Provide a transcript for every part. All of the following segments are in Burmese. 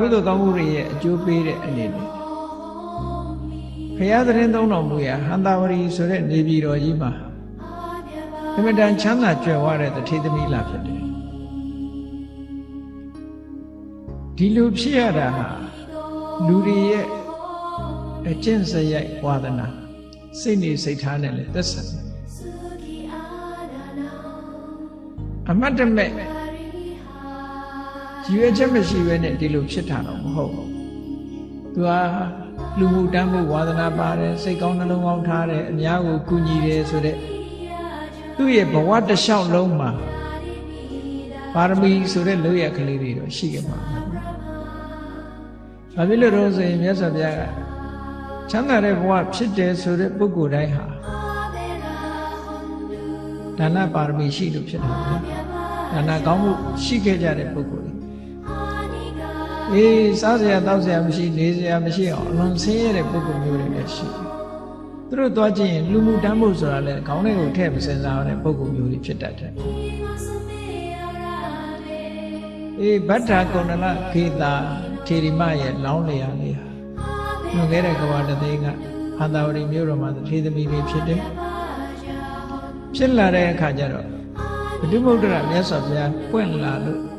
ကုသိုလ်ကောင်းမှုတွေရဲ့အကျိုးပေးတဲ့အနေနဲ့ဘုရားသတင်းသုံးတော်မူရာဟန္တာဝရီဆိုတဲ့နေပြည်တော်ကြီးမှာအမြဲတမ်းချမ်းသာကြွယ်ဝတဲ့တထေသမီးလာဖြစ်တယ်ဒီလိုဖြစ်ရတာဟာလူတွေရဲ့အကျင့်စရိုက်ဝါဒနာစိတ်နေစိတ်ထားနဲ့လည်းသက်ဆိုင်တယ်အမတ်တမဲ့ ရည်ရွယ်ချက်မရှိဘဲနဲ့ဒီလိုဖြစ်တာတော့မဟုတ်ဘူးသူဟာလူမှုတမ်းမှုဝါသနာပါတယ်စိတ်ကောင်းနှလုံးကောင်းထားတယ်အများကိုကူညီတယ်ဆိုတဲ့သူ့ရဲ့ဘဝတစ်လျှောက်လုံးမှာပါရမီဆိုတဲ့လို့ရကလေးတွေတော့ရှိခဲ့မှာဘာဖြစ်လို့တော့ဆိုရင်မြတ်စွာဘုရားကချမ်းသာတဲ့ဘဝဖြစ်တယ်ဆိုတဲ့ပုဂ္ဂိုလ်တိုင်းဟာဒါနပါရမီရှိလို့ဖြစ်တာပဲဒါနကောင်းမှုရှိခဲ့ကြတဲ့ပုဂ္ဂိုလ်တွေ အေးစားစရာတောက်စရာမရှိနေစရာမရှိအောင်အလွန်ဆင်းရဲတဲ့ပုဂ္ဂိုလ်မျိုးတွေလည်းရှိတယ်သူတို့သွားကြည့်ရင်လူမှုတမ်းဖို့ဆိုတာလည်းခေါင်းထဲကိုထည့်မစင်စားတဲ့ပုဂ္ဂိုလ်မျိုးတွေဖြစ်တတ်တယ်အေးဗတ္ထာကုဏလခေတာထေရီမရဲ့လောင်းလျာလေးဟာငခဲ့တဲ့ကဘာတသိန်းကအာသာဝရီမြို့တော်မှာသေသမီးလေးဖြစ်တယ်ဖြစ်လာတဲ့အခါကျတော့ဘုဒ္ဓမုဒ္ဒရာမြတ်စွာဘုရားပွင့်လာလို့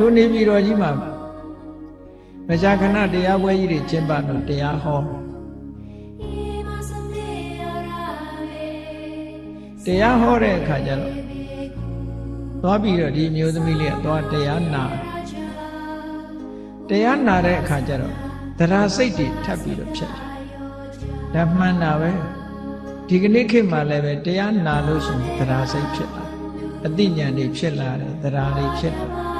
ထိုနေပြည်တော်ကြီးမှာမကြာခဏတရားပွဲကြီးတွေကျင်းပတော့တရားဟောတရားဟောတဲ့အခါကျတော့သွားပြီးတော့ဒီမျိုးသမီးလေးကသွားတရားနာတရားနာတဲ့အခါကျတော့တရားစိတ်တွေထပ်ပြီးတော့ဖြစ်တယ်ဒါမှန်တာပဲဒီကနေ့ခေတ်မှာလည်းပဲတရားနာလို့ရှိရင်တရားစိတ်ဖြစ်လာအသိဉာဏ်တွေဖြစ်လာတယ်တရားတွေဖြစ်လာ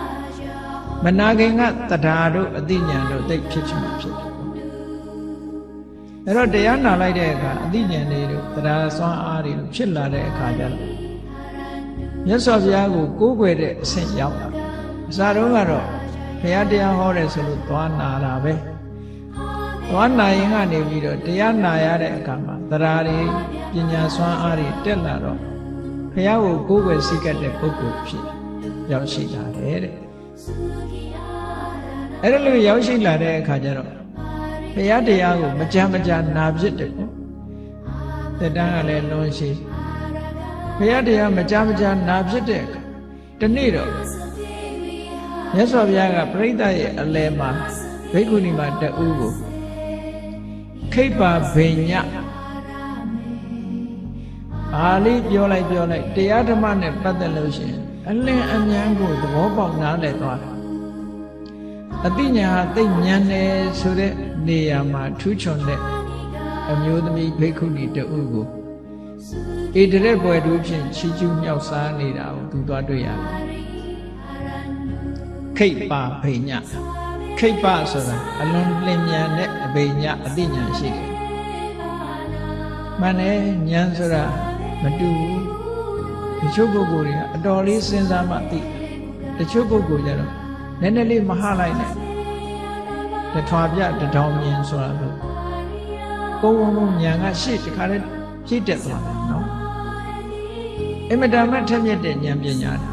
မနာခင်ကတရားတို့အသိဉာဏ်တို့သိဖြစ်ချင်မှဖြစ်တယ်အဲ့တော့တရားနာလိုက်တဲ့အခါအသိဉာဏ်တွေတို့တရားစွမ်းအားတွေတို့ဖြစ်လာတဲ့အခါကျတော့မြတ်စွာဘုရားကိုကိုးကွယ်တဲ့အဆင့်ရောက်လာအစတုန်းကတော့ဘုရားတရားဟောတယ်ဆိုလို့သွားနာတာပဲသွားနာရင်ကနေပြီးတော့တရားနာရတဲ့အခါမှာတရားတွေပညာစွမ်းအားတွေတက်လာတော့ဘုရားကိုကိုးကွယ်စိတ်ကပ်တဲ့ပုဂ္ဂိုလ်ဖြစ်ရောက်ရှိလာတယ်တဲ့ အဲ့ဒါလိုရောက်ရှိလာတဲ့အခါကျတော့ဘုရားတရားကိုမကြမ်းမကြာနာဖြစ်တယ်ပေါ့တက်တန်းကလည်းလွန်ရှိဘုရားတရားမကြမ်းမကြာနာဖြစ်တဲ့အခါတနေ့တော့မြတ်စွာဘုရားကပြိဿရဲ့အလယ်မှာဘိက္ခုနီမတအူးကိုခိဗ္ဗဗိညဘာလေးပြောလိုက်ပြောလိုက်တရားဓမ္မနဲ့ပတ်သက်လို့ရှိရင် အလင်းအမြန်ကိုသဘောပေါက်နားလည်သွားတာအတိညာဟာသိဉာဏ်တယ်ဆိုတဲ့နေရာမှာထူးချွန်တဲ့အမျိုးသမီးဘိက္ခုနီတအူးကိုဣတရက်ပွဲတို့ဖြင့်ချီးကျူးမြောက်စားနေတာကိုသူသွားတွေ့ရတယ်ခိတ်ပါဗိညခိတ်ပါဆိုတာအလွန်လင်းမြန်တဲ့အဗိညအတိညာရှိတယ်။မှန်တယ်ဉာဏ်ဆိုတာမတူဘူး။ တချို့ပုဂ္ဂိုလ်တွေကအတော်လေးစဉ်းစားမှသိတချို့ပုဂ္ဂိုလ်ကြတော့နည်းနည်းလေးမဟလိုက်နဲ့တထွာပြတထောင်မြင်ဆိုတာလို့ကိုယ်ဝုံဝုံဉာဏ်ကရှေ့တခါလေးပြည့်တက်သွားတယ်နော်။အမတန်မှထက်မြက်တဲ့ဉာဏ်ပညာတွေ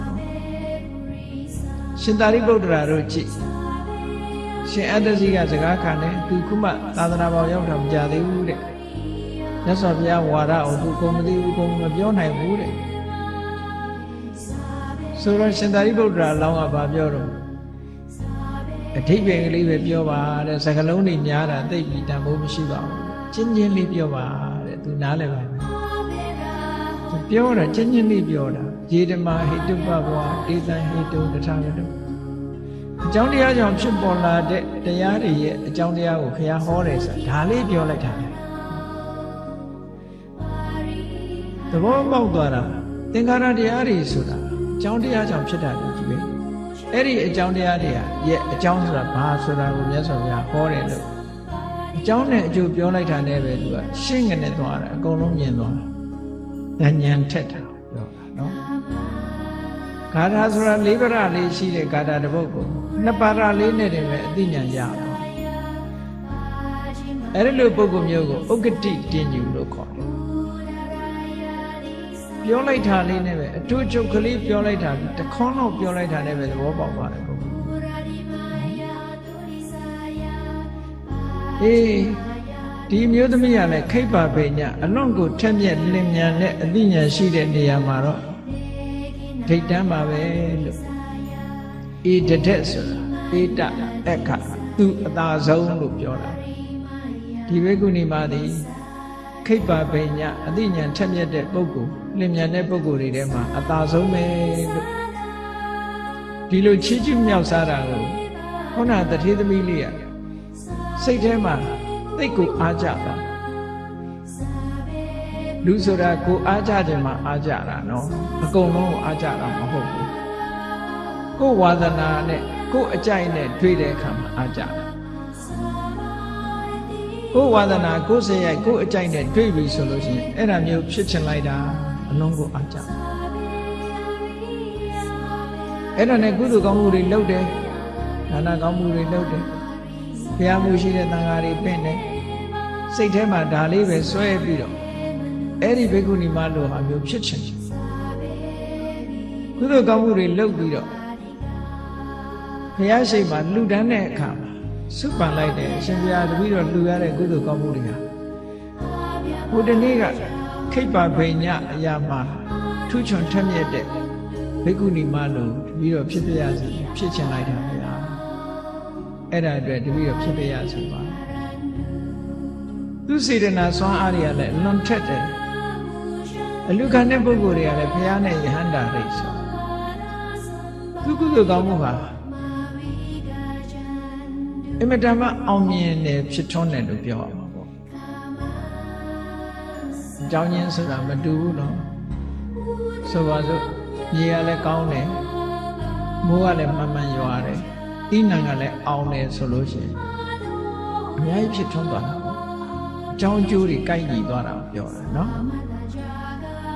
ရှင်သာရိပုတ္တရာတို့ကြည့်ရှင်အတ္တစီကစကားခံတယ်သူခုမှသာသနာပေါ်ရောက်တာမကြသေးဘူးတဲ့မြတ်စွာဘုရားဝါဒအောင်သူကုန်မသိဘူးကုန်မပြောနိုင်ဘူးတဲ့ ဆိုတော့ရှင်သာရိပုတ္တရာလောင်းကဘာပြောတော့အထိပ္ပယ်ကလေးပဲပြောပါတဲ့စကလုံးတွေများတာသိပြီတန်ဖိုးမရှိပါဘူးချင်းချင်းလေးပြောပါတဲ့သူနားလည်ပါမယ်သူပြောတာချင်းချင်းလေးပြောတာယေဓမာဟိတုပဘဝဒေသံဟိတုတထာဂတုအကြောင်းတရားကြောင့်ဖြစ်ပေါ်လာတဲ့တရားတွေရဲ့အကြောင်းတရားကိုဘုရားဟောတယ်ဆိုတာဒါလေးပြောလိုက်တာလေသဘောပေါက်သွားတာသင်္ခါရတရားတွေဆိုတာအ ကြောင်းတရားကြောင့်ဖြစ်တာလို့ကြည့်ပဲအဲ့ဒီအကြောင်းတရားတွေကရဲ့အကြောင်းဆိုတာဘာဆိုတာကိုမြတ်စွာဘုရားဟောတယ်လို့အကြောင်းနဲ့အကျိုးပြောလိုက်တာနဲ့ပဲသူကရှင်းကနေသွားတာအကုန်လုံးမြင်သွားတာဉာဏ်ထက်တာပြောတာနော်ဂါထာဆိုတာလေးပါးလေးရှိတဲ့ဂါထာတစ်ပုဒ်ကိုနှစ်ပါးလေးနဲ့တည်းပဲအသိဉာဏ်ရအောင်အဲ့ဒီလိုပုဂ္ဂိုလ်မျိုးကိုဥက္ကတိတင်ယူလို့ခေါ်တယ် ပြောလိုက်တာလေးနဲ့ပဲအထူးချုပ်ကလေးပြောလိုက်တာတခွန်းတော့ပြောလိုက်တာနဲ့ပဲသဘောပေါက်ပါတယ်ဘုရားအေးဒီမျိုးသမီးကလည်းခိဗ္ဗဗေညအလွန်ကိုထက်မြက်လင်မြန်တဲ့အသိဉာဏ်ရှိတဲ့နေရာမှာတော့ဒိတ်တန်းပါပဲလို့အေတတဲ့ဆိုတာအေတအခသူအသာဆုံးလို့ပြောတာဒီဝေကုဏီမာသည်ခိဗ္ဗဗေညအသိဉာဏ်ထက်မြက်တဲ့ပုဂ္ဂိုလ် လင်မြန်တဲ့ပုဂ္ဂိုလ်တွေထဲမှာအသာဆုံးပဲလို့ဒီလိုချီးကျူးမြောက်စားတာကိုခုနတထေသမီးလေးကစိတ်ထဲမှာသိတ်ကိုအားကြတာလူဆိုတာကိုအားကြခြင်းမှာအားကြတာနော်အကုန်လုံးကိုအားကြတာမဟုတ်ဘူးကိုဝါသနာနဲ့ကိုအကြိုက်နဲ့တွေ့တဲ့အခါမှာအားကြတာကိုဝါသနာကိုစရိုက်ကိုအကြိုက်နဲ့တွေ့ပြီဆိုလို့ရှိရင်အဲ့ဒါမျိုးဖြစ်ချင်လိုက်တာ အလုံးကိုအားကြတယ်အဲ့ဒါနဲ့ကုသိုလ်ကောင်းမှုတွေလုပ်တယ်ဒါနကောင်းမှုတွေလုပ်တယ်ဘုရားမှုရှိတဲ့သံဃာတွေပင့်တယ်စိတ်ထဲမှာဒါလေးပဲစွဲပြီးတော့အဲ့ဒီဘိက္ခုနီမလိုဟာမျိုးဖြစ်ချင်တယ်ကုသိုလ်ကောင်းမှုတွေလုပ်ပြီးတော့ဘုရားရှိခိုးမှာလှူဒန်းတဲ့အခါမှာစုပန်လိုက်တယ်အရှင်ဘုရားတပည့်တော်လှူရတဲ့ကုသိုလ်ကောင်းမှုတွေဟာဟိုတနေ့က ခိဗ္ဗဗိညအရာမှာထူးချွန်ထက်မြက်တဲ့ဘိက္ခုနီမလိုတပည့်တော်ဖြစ်ပြရစီဖြစ်ချင်လိုက်တာဘုရားအဲ့ဒါအတွက်တပည့်တော်ဖြစ်ပြရစီပါသူစေတနာစွမ်းအားတွေကလည်းလွန်ထက်တယ်အလူခံတဲ့ပုဂ္ဂိုလ်တွေကလည်းဘုရားနဲ့ယဟန္တာရိတ်ဆိုသူကုသိုလ်ကောင်းမှုဟာအမတမအောင်မြင်တယ်ဖြစ်ထွန်းတယ်လို့ပြောရမှာပေါ့ အကြောင်းရင်းဆိုတာမတူဘူးနော်ဆိုပါစို့ရေကလည်းကောင်းတယ်မိုးကလည်းမှန်မှန်ရွာတယ်တိနံကလည်းအောင်တယ်ဆိုလို့ရှိရင်အများကြီးဖြစ်ထွန်းသွားတာပေါ့အကြောင်းကျိုးတွေကိုက်ညီသွားတာပြောတာနော်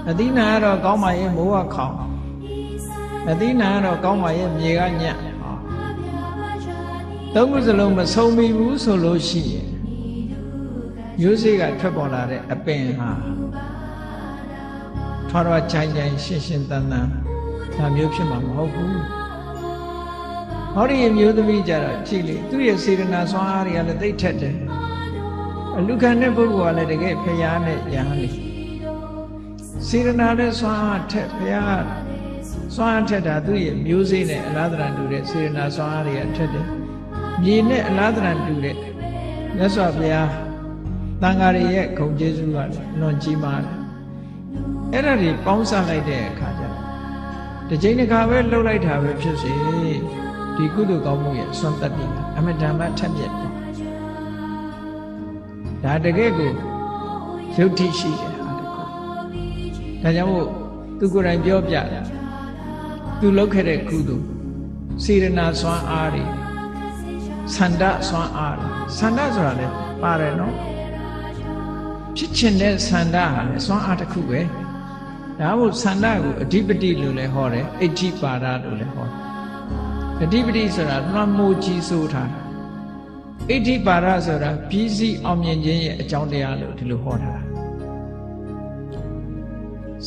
အသီးနာကတော့ကောင်းပါရဲ့မိုးကခေါင်အသီးနာကတော့ကောင်းပါရဲ့မြေကညံ့သုံးခုစလုံးမဆုံးမိဘူးဆိုလို့ရှိရင် မျိုးစေ့ကထွက်ပေါ်လာတဲ့အပင်ဟာထွားထွားချိုင်ချိုင်ရှင်းရှင်းတန်တန်ဒါမျိုးဖြစ်မှာမဟုတ်ဘူးဟောဒီမျိုးသမီးကြတော့ကြည့်လေသူ့ရဲ့စေတနာစွမ်းအားတွေကလည်းသိထက်တယ်အလူခံတဲ့ပုဂ္ဂိုလ်ကလည်းတကယ်ဖျားနဲ့ရဟန်းလေစေတနာနဲ့စွမ်းအားထက်ဖျားစွမ်းအားထက်တာသူ့ရဲ့မျိုးစေ့နဲ့အလားတန်တူတဲ့စေတနာစွမ်းအားတွေကထက်တယ်မြေနဲ့အလားတန်တူတဲ့မြတ်စွာဘုရား တန်ဃာတွေရဲ့ဂုဏ်ကျေးဇူးကလည်းလွန်ကြီးမားတယ်အဲ့ဒါတွေပေါင်းစပ်လိုက်တဲ့အခါကျတော့တစ်ချိန်တစ်ခါပဲလှုပ်လိုက်တာပဲဖြစ်စေဒီကုသိုလ်ကောင်းမှုရဲ့စွမ်းတတ္တိအမတန်မှထက်မြက်တယ်ဒါတကယ်ကိုယုတ်တိရှိတယ်ဟာတကူဒါကြောင့်မို့သူကိုယ်တိုင်ပြောပြတာသူလုပ်ခဲ့တဲ့ကုသိုလ်စေရနာစွမ်းအားတွေဆန္ဒစွမ်းအားဆန္ဒဆိုတာလည်းပါတယ်နော် ဖြစ်ချင်တဲ့ဆန္ဒဟာလည်းစွမ်းအားတစ်ခုပဲဒါမို့ဆန္ဒကိုအဓိပတိလို့လည်းဟောတယ်အဋ္ဌိပါဒလို့လည်းဟောတယ်အဓိပတိဆိုတာလွှမ်းမိုးကြီးစိုးထားတာအဋ္ဌိပါဒဆိုတာပြီးစီးအောင်မြင်ခြင်းရဲ့အကြောင်းတရားလို့ဒီလိုဟောထားတာ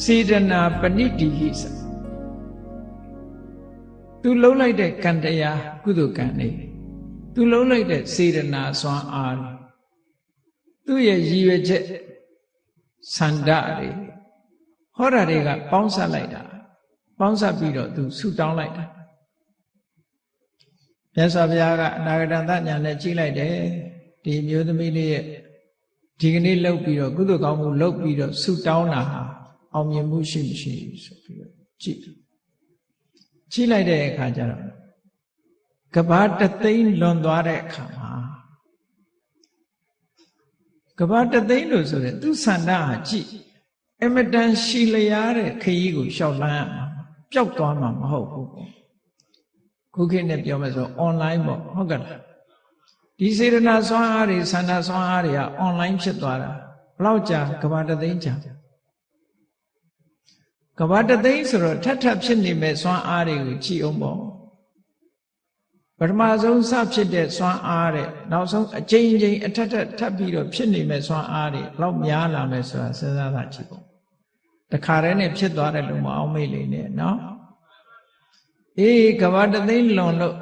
စေတနာပဏိတိဟိစသူလုံးလိုက်တဲ့ကံတရားကုသိုလ်ကံနေသူလုံးလိုက်တဲ့စေတနာစွမ်းအား သူ့ရဲ့ရည်ရွယ်ချက်ဆန္ဒတွေဟောတာတွေကပေါင်းစပ်လိုက်တာပေါင်းစပ်ပြီးတော့သူဆူတောင်းလိုက်တာမြတ်စွာဘုရားကအနာဂတန်တညာနဲ့ကြည့်လိုက်တယ်ဒီမျိုးသမီးလေးရဲ့ဒီကနေ့လှုပ်ပြီးတော့ကုသိုလ်ကောင်းမှုလှုပ်ပြီးတော့ဆူတောင်းတာဟာအောင်မြင်မှုရှိမရှိဆိုပြီးတော့ကြည့်ကြည့်လိုက်တဲ့အခါကျတော့ကဘာတသိန်းလွန်သွားတဲ့အခါမှာ ကဘာတသိန်းလို့ဆိုတဲ့သူဆန္ဒဟာကြည့်အမတန်ရှီလျားတဲ့ခရီးကိုရှောက်လန်းရမှာပျောက်သွားမှာမဟုတ်ဘူးပေါ့ခုခေတ်နဲ့ပြောမယ်ဆို online ပေါ့ဟုတ်ကဲ့လားဒီစေရနာစွမ်းအားတွေဆန္ဒစွမ်းအားတွေက online ဖြစ်သွားတာဘလောက်ကြာကဘာတသိန်းကြာကဘာတသိန်းဆိုတော့ထပ်ထပ်ဖြစ်နေမဲ့စွမ်းအားတွေကိုကြည်အောင်ပေါ့ ပထမဆုံးစဖြစ်တဲ့စွမ်းအားတဲ့နောက်ဆုံးအချိန်ချင်းအထက်ထပ်ထပ်ပြီးတော့ဖြစ်နေမဲ့စွမ်းအားတွေဘလောက်များလာမဲ့ဆိုတာစဉ်းစားတာကြည့်ပေါ့တခါတည်းနဲ့ဖြစ်သွားတယ်လို့မအောင်မေ့လေနဲ့နော်အေးကဘာတသိန်းလွန်လို့